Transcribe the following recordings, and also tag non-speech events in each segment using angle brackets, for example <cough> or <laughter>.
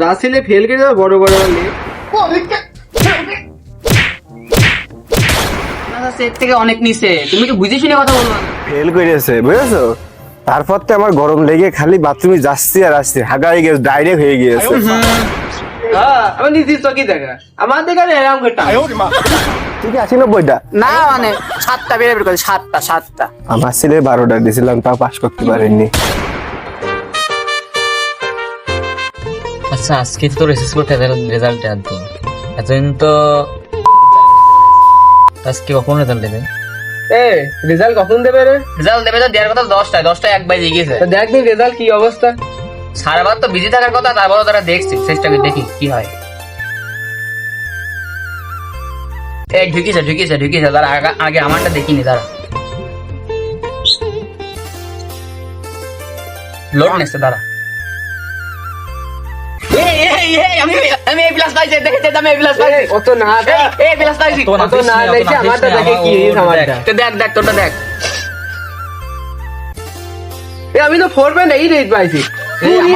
যা ছেলে ফেল করে যাও বড় বড় বলে থেকে অনেক নিচে। তুমি কি বুঝে শুনে কথা বলব ফেল করেছে বুঝেছ? তারপর তো আমার গরম লেগে খালি বাথরুমে যাচ্ছি আর আসছি। হাগা হয়ে গেছে ডাইরেক্ট হয়ে গিয়েছে। হ্যাঁ আমার চকি দেখা। আমার দেখা এরকম করতাম। ঠিক আছে নব্বইটা না মানে সাতটা বের বের করে সাতটা সাতটা। আমার ছেলে বারোটা দিয়েছিলাম তাও পাস করতে পারেননি। আচ্ছা আজকে তো রেসিস করতে রেজাল্ট আনতো এতদিন তো আজকে কখন রেজাল্ট দেবে? এ রেজাল্ট কখন দেবে রে? রেজাল্ট দেবে তো দেওয়ার কথা দশটায় দশটায় এক বাজে গিয়েছে। দেখ দিন রেজাল্ট কি অবস্থা। সারাবার তো বিজি থাকার কথা তারপরে তারা দেখছি চেষ্টা করে দেখি কি হয়। এই ঢুকিয়েছে ঢুকিয়েছে ঢুকিয়েছে তারা আগে- আমারটা দেখিনি তারা। লোড নিচ্ছে তারা। আমি আমি এই প্লাস পাইছি আমি প্লাস না প্লাস তো না দেখছি আমারটা দেখে কি আমারটা। তো দেখ দেখ তোরটা দেখ। এ আমি তো ফোর পয়েন্ট এইট এইট পাইছি। দেখি,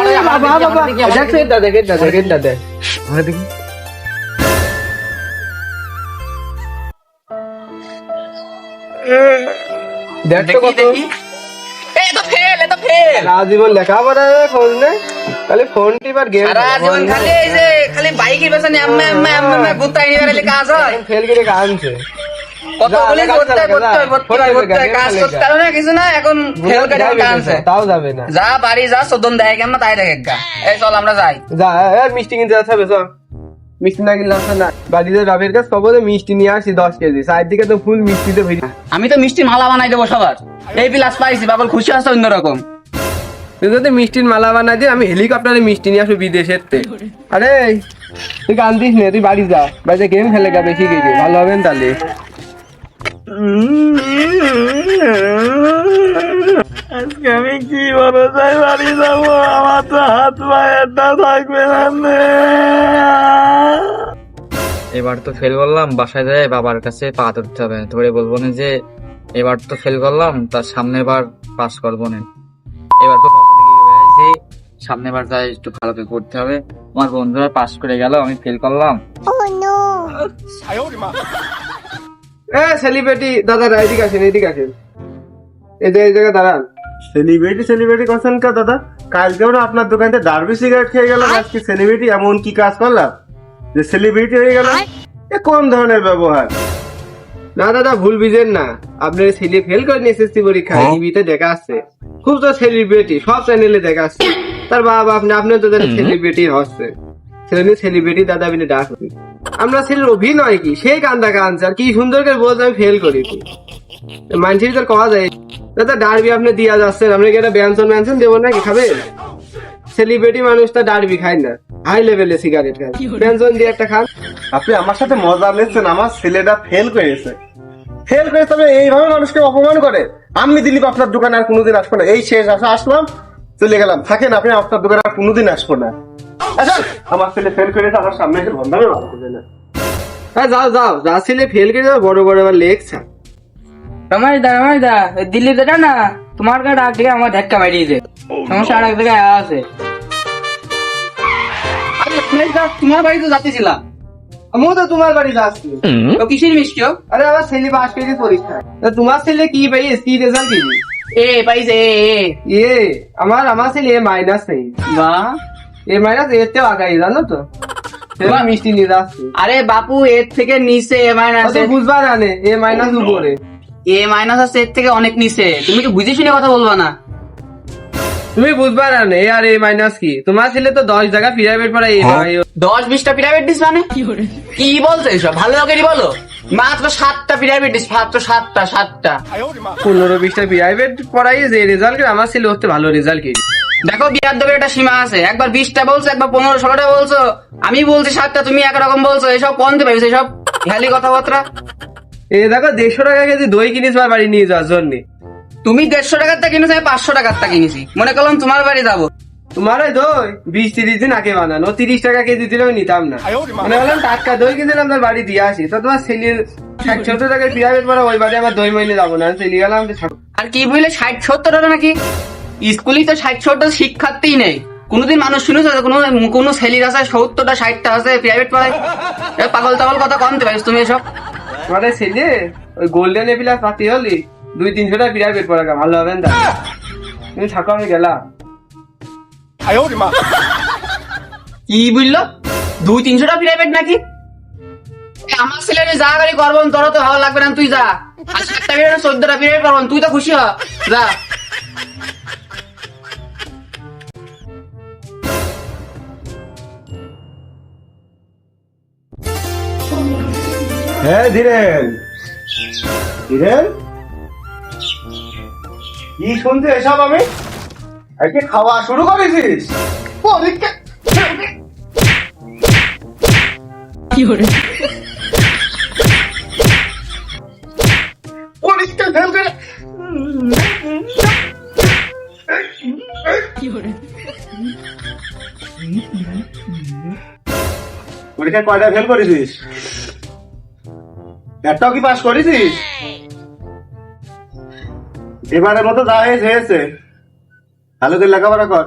তো কত। দেখি। এই তো ফেল এ তো ফেল রাজীবন লেখাপড়া খোঁজ নেই। খালি ফোন টিপার গেম সারা জীবন খালি। এই যে খালি বাইকের পেছনে আম্মা আম্মা আম্মা আম্মা গুত্তা এনে বেড়ালে কাজ হয়। ফেল করে কানছে কত বলে করতে করতে করতে ফোন করতে কাজ করতে। না কিছু না এখন ফেল করে কানছে তাও যাবে না। যা বাড়ি যা সদন দেয় কেমন তাই দেখে গা। এই চল আমরা যাই। যা এ, মিষ্টি কিনতে যাচ্ছে চল মিষ্টি না কিনলে আসে না। বাড়িতে বাপের কাছে কবলে মিষ্টি নিয়ে আসি দশ কেজি। সাইড দিকে তো ফুল মিষ্টিতে ভরি আমি তো মিষ্টি মালা বানাই দেবো সবার। এই প্লাস পাইছি বাবল খুশি আছে অন্যরকম। যদি মিষ্টির মালা বানা দিয়ে আমি হেলিকপ্টারে মিষ্টি নিয়ে আসব বিদেশের আরে তুই কান্দিস নে তুই বাড়ি যা। বাড়িতে গেম খেলে গা বেশি গেছি ভালো হবে না তাহলে। আজকে আমি কি ভরসায় বাড়ি যাব আমার তো হাত পায়েরটা থাকবে না এবার তো ফেল করলাম বাসায় যায় বাবার কাছে পা ধরতে হবে। ধরে বলব না যে এবার তো ফেল করলাম তার সামনে বার পাস করব না। এবার তো সামনের বার যাই একটু ভালো করে করতে হবে। আমার বন্ধুরা পাস করে গেল আমি ফেল করলাম। <laughs> এ সেলিব্রিটি দাদা এদিকে আসেন এদিকে আসেন। এই জায়গায় দাঁড়ান। সেলিব্রিটি সেলিব্রিটি করছেন কা দাদা? কালকে আমরা আপনার দোকানে ডার্বি সিগারেট খেয়ে গেলাম আজকে সেলিব্রিটি এমন কি কাজ করলাম? যে সেলিব্রিটি হয়ে গেলাম? এ কোন ধরনের ব্যবহার। না দাদা ভুল বুঝেন না। আপনার ছেলে ফেল করেন এসএসসি পরীক্ষায় টিভিতে দেখা আসছে। খুব তো সেলিব্রিটি সব চ্যানেলে দেখা আসছে। তার বাবা আপনি আপনি তো জানেন সেলিব্রিটি হচ্ছে। ছেলে সেলিব্রিটি দাদা ডাক। আমরা ছেলের অভিনয় কি? সেই কান্দা আর কি সুন্দর করে বলতে আমি ফেল মানুষের তো কওয়া যায়। দাদা ডারবি আপনি দিয়া যাচ্ছেন আপনি কি একটা ব্যঞ্জন ব্যঞ্জন দেবো নাকি খাবে? সেলিব্রিটি মানুষটা ডারবি খায় না। হাই লেভেলে সিগারেট খায়। ব্যঞ্জন দিয়ে একটা খান। আপনি আমার সাথে মজা নিচ্ছেন আমার ছেলেটা ফেল করেছে। ফেল করে তবে এইভাবে মানুষকে অপমান করে। আমি দিলীপ আপনার দোকানে আর কোনোদিন আসব না। এই শেষ আসা আসলাম। চলে গেলাম। থাকেন আপনি আপনার দোকানে আর কোনোদিন আসব না। আচ্ছা আমার ছেলে ফেল করেছে আমার সামনে এসে ভন্ডামে ভালো করবে না। হ্যাঁ যাও যাও যা ছেলে ফেল করে যাও বড় বড় আবার লেখছা রমেশ দা রমেশ দা দিল্লি দাদা না তোমার কাছে ডাক দিয়ে আমার ধাক্কা মারিয়েছে সমস্যা আর এক জায়গায় আছে। তোমার বাড়ি তো যাতেছিলাম আমিও তো তোমার বাড়ি যাচ্ছি। তো কিসের মিষ্টি আরে আমার ছেলে পাস করেছে পরীক্ষা তোমার ছেলে কি পাই কি রেজাল্ট কি এ পাইছে এ এ। আমার আমার ছেলে এ মাইনাস নেই বাহ এ মাইনাস এর তেও আগাই জানো তো? মিষ্টি নিয়ে যাচ্ছি আরে বাপু এর থেকে নিচে এ মাইনাস বুঝবা জানে এ মাইনাস উপরে এ মাইনাস আছে এর থেকে অনেক নিচে। তুমি কি বুঝে শুনে কথা বলবা না। তুমি বুঝবা জানে এ আর এ মাইনাস কি? তোমার ছেলে তো দশ জায়গা প্রাইভেট পড়া এই দশ বিশটা পিরামিড দিস মানে? কি বলছো এসব ভালো লোকেরই বলো। মাত্র সাতটা পিরামিড মাত্র সাতটা সাতটা। পনেরো বিশটা প্রাইভেট পড়াই যে রেজাল্ট আমার ছেলে হচ্ছে ভালো রেজাল্ট কি দেখো বিয়ার দেবের একটা সীমা আছে। একবার বিশটা বলছো একবার পনেরো ষোলোটা বলছো। আমি বলছি সাতটা তুমি একরকম বলছো। এসব কমতে পারছ এসব কথাবার্তা? এ দেখো দেড়শো টাকা কেজি দই কিনিস বাড়ি নিয়ে যাওয়ার জন্য। তুমি দেড়শো টাকার টা কিনেছো আমি পাঁচশো টাকার টা কিনেছি। মনে করলাম তোমার বাড়ি যাব। তোমার ওই দই বিশ তিরিশ দিন আগে বানানো তিরিশ টাকা কেজি দিলেও নিতাম না। মানে টাটকা দই তার বাড়ি দিয়ে আসি। তো তোমার ছেলের ষাট সত্তর ওই বাড়ি আমার দই মাইনে যাব না। গেলাম আর কি বুঝলে ষাট সত্তর টাকা নাকি? স্কুলেই তো ষাট সত্তর শিক্ষার্থী নেই। কোনোদিন মানুষ শুনেছে কোনো কোনো ছেলির আছে সত্তরটা ষাটটা আছে প্রাইভেট পড়ায় পাগল টাগল কথা কমতে পারিস তুমি এসব মানে ছেলে ওই গোল্ডেন এপিলাস পাতি হলি দুই তিনশোটা প্রাইভেট পড়া ভালো হবে না? তুমি থাকো আমি গেলাম। কি বুঝলো? দুই তিনশোটা প্রাইভেট নাকি? আমার যা গাড়ি করব তোর তো ভালো লাগবে না তুই যা। আর সাতটা পিরিয়ড চোদ্দটা করব তুই তো খুশি হ। যা। হ্যাঁ ধীরেন। ধীরেন? কি শুনতে এসব আমি? আজকে খাওয়া শুরু করেছিস? পরীক্ষা পরীক্ষা ফেল করে পরীক্ষা কয়টা ফেল করেছিস? একটাও কি পাস করেছিস? এবারের মতো যা হয়েছে হয়েছে। ভালো করে লেখাপড়া কর।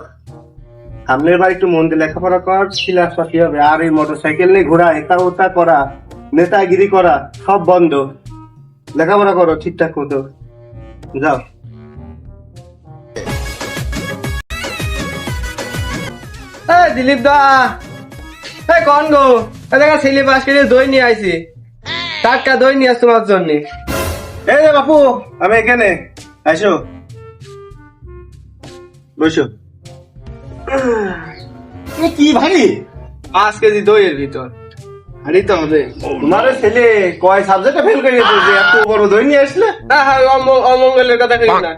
সামনের বার একটু মন দিয়ে লেখাপড়া কর ক্লাস পাতি হবে। আর এই মোটর সাইকেল নিয়ে ঘোরা এটা ওটা করা নেতাগিরি করা সব বন্ধ। লেখাপড়া করো ঠিকঠাক মতো। যাও। দিলীপ দা এই কন গো? দেখা ছেলে পাস করে দই নিয়ে আইছি। টাটকা দই নিয়ে আস তোমার জন্য। এই বাপু আমি এখানে। আসো বসো। কি ভারী? পাঁচ কেজি দইয়ের ভিতর। আনি তো হবে তোমার ছেলে কয় সাবজেক্টে ফেল করে দিয়েছে যে এত বড় দই নিয়ে আসলে? না হ্যাঁ অমঙ্গলের কথা কই না।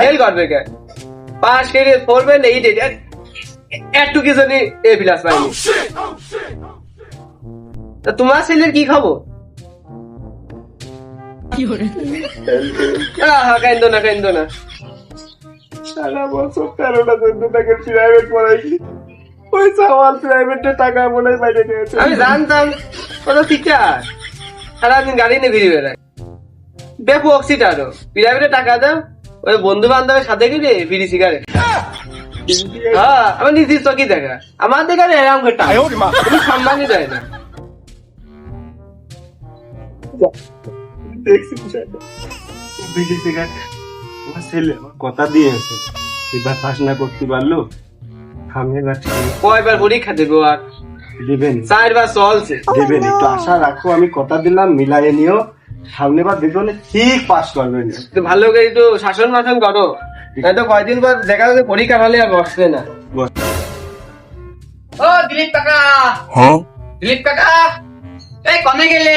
ফেল করবে কে? পাস করে পড়বে না একটু কি জানি এ বিলাস পাইনি তা তোমার ছেলের কি খাব আহা, কাইন্দো না কাইন্দো না। সারা বছর তেরোটা চোদ্দটাকে প্রাইভেট পড়াইছি। ওই সাওয়াল প্রাইভেটে টাকা মনে বাইরে গেছে আমি জানতাম কত টিচার সারাদিন গাড়ি নিয়ে ঘুরে বেড়ায় বেপু অক্সিটারও পিরামিডে টাকা দাও ওই বন্ধু বান্ধবের সাথে গেলে ফিরি সিগারেট হ্যাঁ আমার নির্দিষ্ট কি দেখা। আমার দেখা এরকম করে টাকা। সম্মানই দেয় না। দেখছি। বিড়ি সিগারেট আমার ছেলে আমার কথা দিয়েছে এবার পাস না করতে পারল সামনে বার কয়বার পরীক্ষা দেবো আর। দেবেন চারবার চলছে। দেবেন একটু আশা রাখো আমি কথা দিলাম মিলাই নিও। সামনে বার দেখবে ঠিক পাস করবেন তো ভালো করে একটু শাসন মাসন করো। নয়তো কয়দিন পর দেখা যাবে পরীক্ষা হলে আর বসবে না। ও দিলীপ কাকা। দিলীপ কাকা। এই কনে গেলে?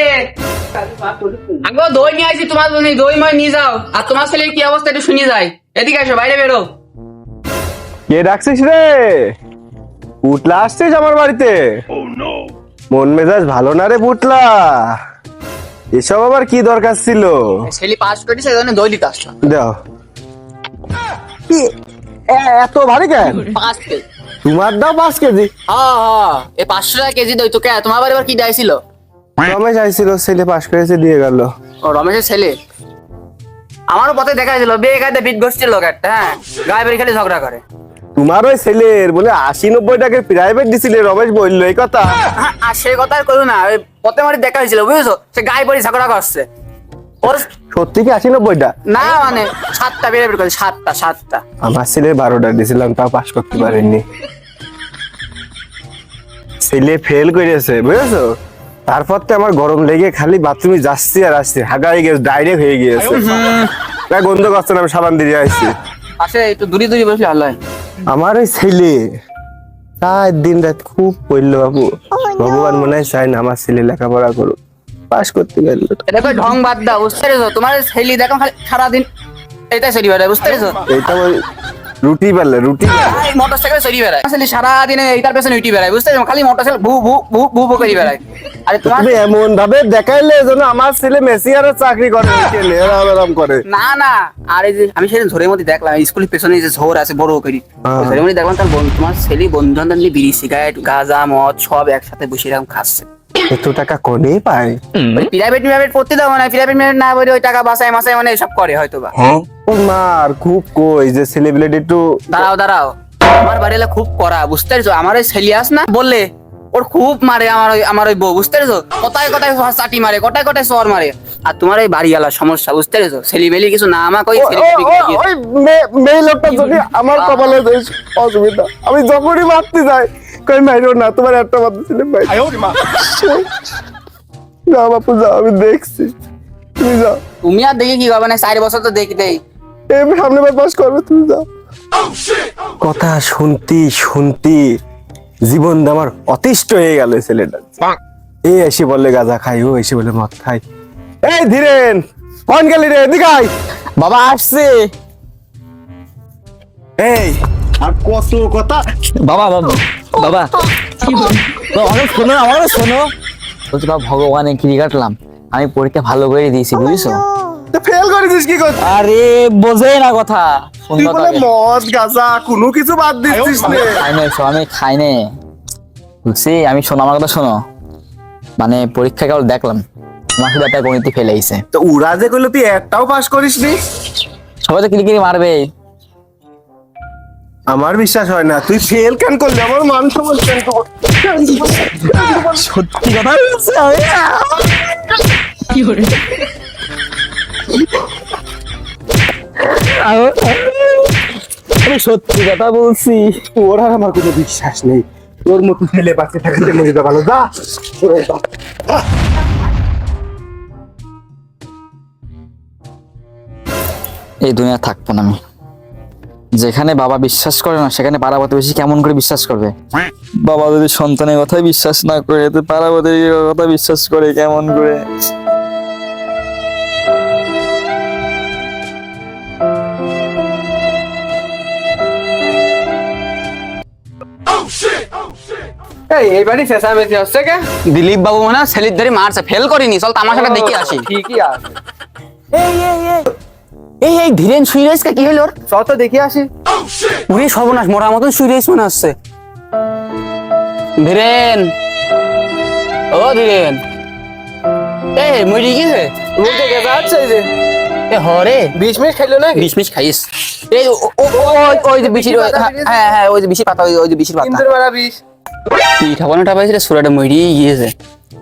আগে দই নিয়ে আসি তোমার জন্য দই মই নিয়ে যাও। আর তোমার ছেলের কি অবস্থা একটু শুনি যায় এদিকে আসো বাইরে বেরো। কে ডাকছিস রে? পুটলা আসছিস আমার বাড়িতে? মন মেজাজ ভালো না রে পুটলা এসব আবার কি দরকার ছিল? ছেলে পাস করেছে সেই জন্য দই দিতে আসছো দাও। এ- এত ভারী কেন? পাঁচ কেজি। তোমার দাও পাঁচ কেজি। হ্যাঁ হ্যাঁ। এই পাঁচশো টাকা কেজি দই তোকে তোমার বাড়ি আবার কি ডাইছিল রমেশ আইছিল ছেলে পাস করেছে দিয়ে গেল ও রমেশের ছেলে? আমারও পথে দেখা বিয়ে পিট গোষ্ঠীর লোক একটা হ্যাঁ? গায়ে খালি ঝগড়া করে। তোমার ওই ছেলের বলে আশি নব্বই প্রাইভেট দিছিলে রমেশ বলল এই কথা। হ্যাঁ, আর সেই কথা আর করো না ওই পথে মারি দেখা হয়েছিল বুঝেছ? সে গায়ে ঝগড়া করছে। ওর সত্যি কি আশি নব্বইটা না মানে সাতটা বেড়ে করে সাতটা সাতটা। আমার ছেলে বারোটা দিয়েছিলাম তাও পাস করতে পারেননি। ছেলে ফেল করেছে বুঝেছ? তারপর তো আমার গরম লেগে খালি বাথরুমে যাচ্ছি আর আসছি। হাগাই গেছে ডাইরেক্ট হয়ে গিয়েছে। না গন্ধ করছে না আমি সাবান দিয়ে আসছি। আসে একটু দূরে দূরে বসলে ভালো হয় আমার ওই ছেলে তার দিন রাত খুব পড়ল বাবু। ভগবান মনে হয় চায় না আমার ছেলে লেখাপড়া করুক। পাস করতে পারল। এটা কই ঢং বাদ দাও বুঝতে পেরেছ? তোমার ছেলে দেখো খালি সারাদিন এটাই সরি বেড়ায় বুঝতে পেরেছ? এটা রুটি বেলে রুটি বেলে। মোটর সাইকেল সরি বেড়ায়। আসলে সারাদিনে এইটার পেছনে উঠি বেড়ায় বুঝতে পেরেছ? খালি মোটর সাইকেল ভু ভু ভু ভু ভু করে বেড়ায়। আরে তুমি এমন ভাবে দেখাইলে যেন আমার ছেলে মেসিয়ারের চাকরি করে কেলে এরম এরম করে। না না আরে যে আমি সেদিন ঝোরের মধ্যে দেখলাম স্কুলের পেছনে যে ঝোর আছে বড় করি। হ্যাঁ। ঝোরের মধ্যে দেখলাম তার বন্ধু- তোমার ছেলে বন্ধু বান্ধব নিয়ে বিড়ি সিগারেট গাঁজা মদ সব একসাথে বসে এরকম খাচ্ছে। এত টাকা কোনে পায়। প্রাইভেট প্রাইভেট পড়তে দাও না প্রাইভেট প্রাইভেট না বলে ওই টাকা বাসায় মাসায় মানে সব করে হয়তো বা ও মার খুব কই যে সেলিব্রিটি একটু দাঁড়াও দাঁড়াও। আমার বাড়ি খুব করা বুঝতে পারছ? আমার ওই ছেলিয়াস না বললে ওর খুব মারে আমার ওই আমার ওই বউ বুঝতে পেরেছ? কোথায় কোথায় চাটি মারে কোথায় কোথায় সর মারে? আর তোমার ওই বাড়ি গেলা সমস্যা বুঝতে পেরেছ? ছেলি বেলি কিছু না আমাকে ওই ও- ও- ও- ওই মেয়ে লোকটা যদি আমার কপালে অসুবিধা। আমি যখনই মারতে যাই মাইরো না তোমার একটা মাত্র ছিল ভাই না বাপু যাও আমি দেখছি। তুমি যাও। তুমি আর দেখি কি হবে না চার বছর তো দেখতেই এই সামনে বার পাস করবে তুমি যাও। কথা শুনতি শুনতি জীবন আমার অতিষ্ঠ হয়ে গেল ছেলেটা। এ এসে বলে গাঁজা খাই ও এসে বলে মদ খাই। এই ধীরেন কন গেলি রে এদিকে বাবা আসছে। এই আর কত কথা? বাবা বাবা। বাবা। অনেক শোনো আমারও শোনো। বলছি বাবা ভগবানে কি কাটলাম আমি পরীক্ষা ভালো করে দিয়েছি বুঝছ? ফেল করেছিস কি করছিস আরে বোঝে না কথা। তুই বলে মদ গাঁজা কোনো কিছু বাদ দিচ্ছিস নে। খাই আমি খাই বুঝছি? আমি শোনো আমার কথা শোনো। মানে পরীক্ষা কেবল দেখলাম। আমার শুধু একটা গণিতে ফেলে আইছে তো উড়া যে তুই একটাও পাস করিস নি সবাই তো কিরিকিরি মারবে। আমার বিশ্বাস হয় না। তুই ফেল কেন করলি? আমার মান সম্মান কেন সত্যি কথা বলছে আমি। আমি সত্যি কথা বলছি। তোর আর আমার কোনো বিশ্বাস নেই। তোর মতো ছেলে বাচ্চা থাকতে মরে যা ভালো। যা। যা। এই দুনিয়া থাকব না আমি। যেখানে বাবা বিশ্বাস করে না সেখানে পাড়া প্রতিবেশী কেমন করে বিশ্বাস করবে? বাবা যদি সন্তানের কথাই বিশ্বাস না করে তো পাড়া প্রতিবেশীর কথা বিশ্বাস করে কেমন করে? এই এইবারই চেঁচামেচি হচ্ছে কে? দিলীপ বাবু মনে হয় ছেলির ধরে মারছে ফেল করিনি চল তামাশাটা দেখে আসি। ঠিকই আছে। এই এই এই। এই এই ধীরেন শুই রয়েছে কি? হলো চল তো দেখি আসি। সর্বনাশ মরার মতন শুই রয়েছে মনে হচ্ছে। ধীরেন। ও ধীরেন। এ বলতে গেছে আছে যে। এ হরে বিশ মিনিট খাইলো না বিশ খাইস। এই ওই- যে বিশির বেরিয়েছে? হ্যাঁ হ্যাঁ ওই যে বিশির পাতা ওই- যে বিশির পাতা। ইন্দুর মারা বিশ বানাটা পাইছে সুরাটা গিয়েছে।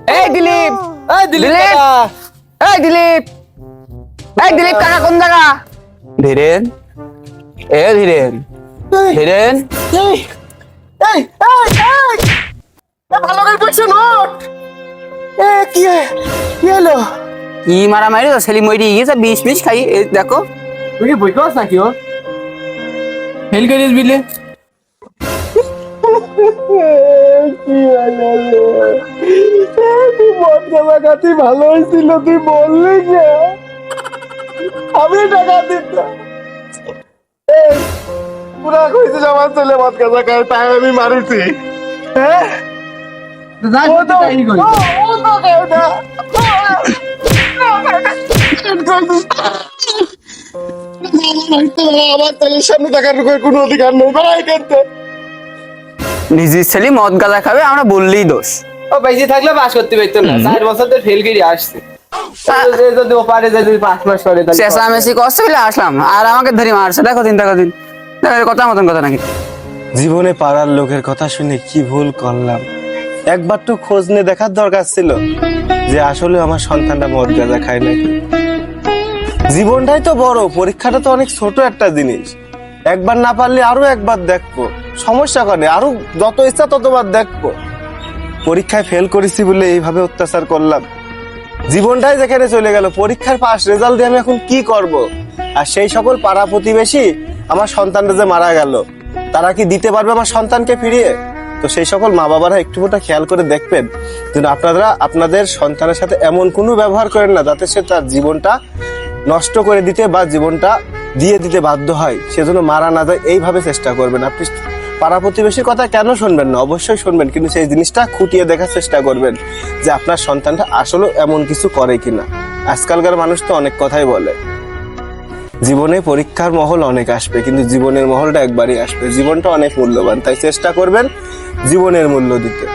এই দিলীপ। এই দিলীপ! এই দিলীপ। এই দিলীপ কাকা কোন জায়গা? ধীরেন। এ ধীরেন। ধীরেন। এই এই এই এই। ভালো করে বসে নোট। এ কি হলো? কি মারা মারি তো ছেলে মরি গিয়েছে বিশ মিশ খাই এই দেখো। তুই কি বই পাস নাকি ও? ফেল করিস বিলে। কি হলো তুই মদ ভালো হয়েছিল তুই বললি যে আমি টাকা দিতাম পুরা কইছিস আমার ছেলে মদ গাঁজা খায় তাই আমি মারিছি। হ্যাঁ? ও তো ও- ও তো কেউ না। আমার ছেলের সামনে টাকার কোনো অধিকার নেই বাড়াই নিজের ছেলে মদ গাঁজা খাবে আমরা বললেই দোষ। ও বেশি থাকলে বাস করতে পারতো না। চার বছর তো ফেল করে আসছে। চেঁচামেচি কষ্ট হইলে আসলাম। আর আমাকে ধরে মারছে। দেখো দিন দেখো কথা মতন কথা নাকি। জীবনে পাড়ার লোকের কথা শুনে কি ভুল করলাম? একবার তো খোঁজ নিয়ে দেখার দরকার ছিল যে আসলে আমার সন্তানটা মদ গাঁজা খায় নাকি। জীবনটাই তো বড় পরীক্ষাটা তো অনেক ছোট একটা জিনিস। একবার না পারলে আরও একবার দেখব। সমস্যা করে আরও যত ইচ্ছা ততবার দেখব। পরীক্ষায় ফেল করেছি বলে এইভাবে অত্যাচার করলাম। জীবনটাই যেখানে চলে গেল, পরীক্ষার পাস রেজাল্ট দিয়ে আমি এখন কি করব? আর সেই সকল পাড়া প্রতিবেশী আমার সন্তানটা যে মারা গেল, তারা কি দিতে পারবে আমার সন্তানকে ফিরিয়ে? তো সেই সকল মা বাবারা একটু ফোটা খেয়াল করে দেখবেন। কিন্তু আপনারা, আপনাদের সন্তানের সাথে এমন কোনো ব্যবহার করেন না, যাতে সে তার জীবনটা নষ্ট করে দিতে বা জীবনটা দিয়ে দিতে বাধ্য হয়। সেজন্য মারা না যায়, এইভাবে চেষ্টা করবেন। আপনি পাড়া প্রতিবেশীর কথা কেন শুনবেন না? অবশ্যই শুনবেন, কিন্তু সেই জিনিসটা খুঁটিয়ে দেখার চেষ্টা করবেন যে আপনার সন্তানটা আসলে এমন কিছু করে কিনা। আজকালকার মানুষ তো অনেক কথাই বলে। জীবনে পরীক্ষার মহল অনেক আসবে, কিন্তু জীবনের মহলটা একবারই আসবে। জীবনটা অনেক মূল্যবান, তাই চেষ্টা করবেন জীবনের মূল্য দিতে।